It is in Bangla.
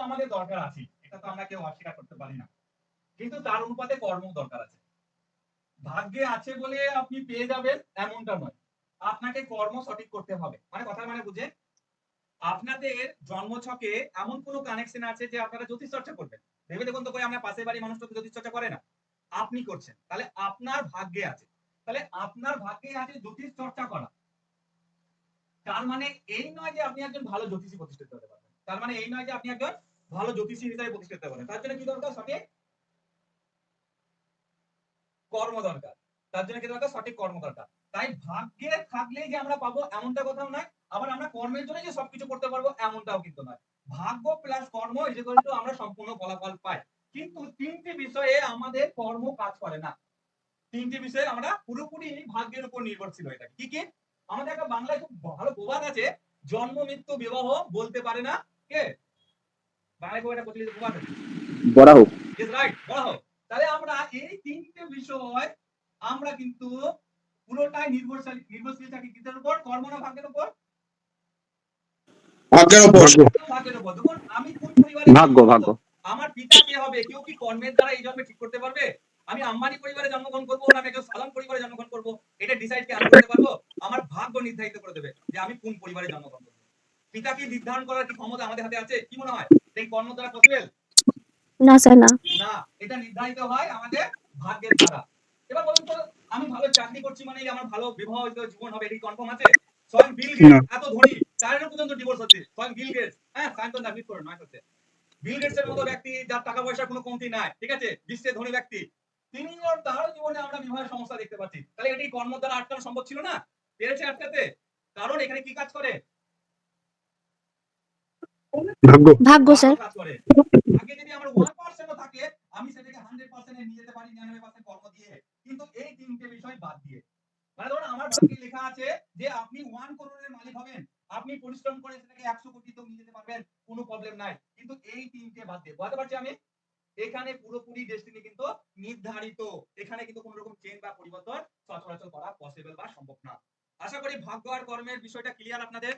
আমাদের দরকার আছে। এটা তো আমরা কেউ অস্বীকার করতে পারি না। কিন্তু তার অনুপাতে কর্ম দরকার আছে। ভাগ্যে আছে বলে আপনি পেয়ে যাবেন এমনটা নয়। আপনাকে কর্ম সঠিক করতে হবে। মানে কথা মানে বুঝে? আপনাদের জন্মছকে এমন কোনো কানেকশন আছে যে আপনারা জ্যোতিষ চর্চা করবেন। ভেবে দেখুন তো আমরা পাশের বাড়ি মানুষ তো জ্যোতিষ চর্চা করে না। আপনি করছেন। তাহলে আপনার ভাগ্যে আছে। তাহলে আপনার ভাগ্যে আছে জ্যোতিষ চর্চা করা। তার মানে এই নয় যে আপনি একজন ভালো জ্যোতিষী প্রতিষ্ঠিত হতে পারবেন। তার মানে এই নয় যে আপনি একজন ভালো জ্যোতিষী হিসেবে প্রতিষ্ঠিত পারবেন তার জন্য কি দরকার? সঠিক কর্ম দরকার। তার জন্য কি দরকার? সঠিক কর্ম দরকার। তাই ভাগ্যে থাকলেই যে আমরা পাবো এমনটা কথাও নয়, আবার আমরা কর্মের জন্য যে সবকিছু করতে পারব এমনটাও কিন্তু নয়। ভাগ্য প্লাস কর্ম ইজ টু আমরা সম্পূর্ণ ফলাফল পাই। কিন্তু তিনটি বিষয়ে আমাদের কর্ম কাজ করে না। তিনটি বিষয়ে আমরা পুরোপুরি ভাগ্যের উপর নির্ভরশীল হয়ে থাকি। কি কি? আমাদের একটা বাংলায় খুব ভালো প্রবাদ আছে, জন্ম, মৃত্যু, বিবাহ বলতে পারে না, কে বাংলায় খুব একটা প্রচলিত প্রবাদ আছে বড় হোক। তাহলে আমরা এই তিনটে বিষয় আমরা কিন্তু পুরোটাই নির্ভরশীল নির্ভরশীল থাকি কিসের উপর? কর্ম না ভাগ্যের উপর? ভাগ্যের উপর। ভাগ্যের উপর। দেখুন আমি কোন পরিবারে ভাগ্য, ভাগ্য। আমার পিতা কে হবে? কেউ কি কর্মের দ্বারা এই জন্মে ঠিক করতে পারবে? আমি আম্বানি পরিবারে জন্মগ্রহণ করব না আমি একজন সাধারণ পরিবারে জন্মগ্রহণ করব? এটা ডিসাইড কি আমি করতে পারব? আমার ভাগ্য নির্ধারিত করে দেবে যে আমি কোন পরিবারে জন্মগ্রহণ করব। পিতা কি নির্ধারণ করার কি ক্ষমতা আমাদের হাতে আছে? কি মনে হয়? এই কর্ম দ্বারা পসিবল না স্যার না। না এটা নির্ধারিত হয় আমাদের ভাগ্যের দ্বারা। এবার বলুন তো আমি ভালো চাকরি করছি মানে আমার ভালো বিবাহিত জীবন হবে কনফার্ম আছে? স্বয়ং বিল গেটস এত ধনী পর্যন্ত ডিভোর্স হচ্ছে। স্বয়ং বিল গেটস। হ্যাঁ সায়ন্তন দাবি করে নয় হচ্ছে। বিল গেটস এর মতো ব্যক্তি যার টাকা পয়সার কোনো কমতি নাই ঠিক আছে? বিশ্বের ধনী ব্যক্তি। তিনি ওর তার জীবনে আমরা বিবাহের সমস্যা দেখতে পাচ্ছি। তাহলে এটি কর্ম দ্বারা আটকানো সম্ভব ছিল না? পেরেছে আটকাতে? কারণ এখানে কি কাজ করে? ভাগ্য। ভাগ্য স্যার। আগে যদি আমার ওয়ান পার্সেন্টও থাকে আমি সেটাকে হান্ড্রেড পার্সেন্টে নিয়ে যেতে পারি নিরানব্বই পার্সেন্ট কর্ম দিয়ে। কিন্তু এই তিনটে বিষয় বাদ দিয়ে। মানে ধরুন আমার ভাগ্যে লেখা আছে যে আপনি ওয়ান করোড়ের মালিক হবেন। আপনি পরিশ্রম করে সেটাকে একশো কোটিতেও নিয়ে যেতে পারবেন কোনো প্রবলেম নাই। কিন্তু এই তিনটে বাদ দিয়ে বুঝতে পারছি আমি? এখানে পুরোপুরি ডেস্টিনি কিন্তু নির্ধারিত। এখানে কিন্তু কোনো রকম চেঞ্জ বা পরিবর্তন সচরাচর করা পসিবল বা সম্ভব না। আশা করি ভাগ্য আর কর্মের বিষয়টা ক্লিয়ার আপনাদের?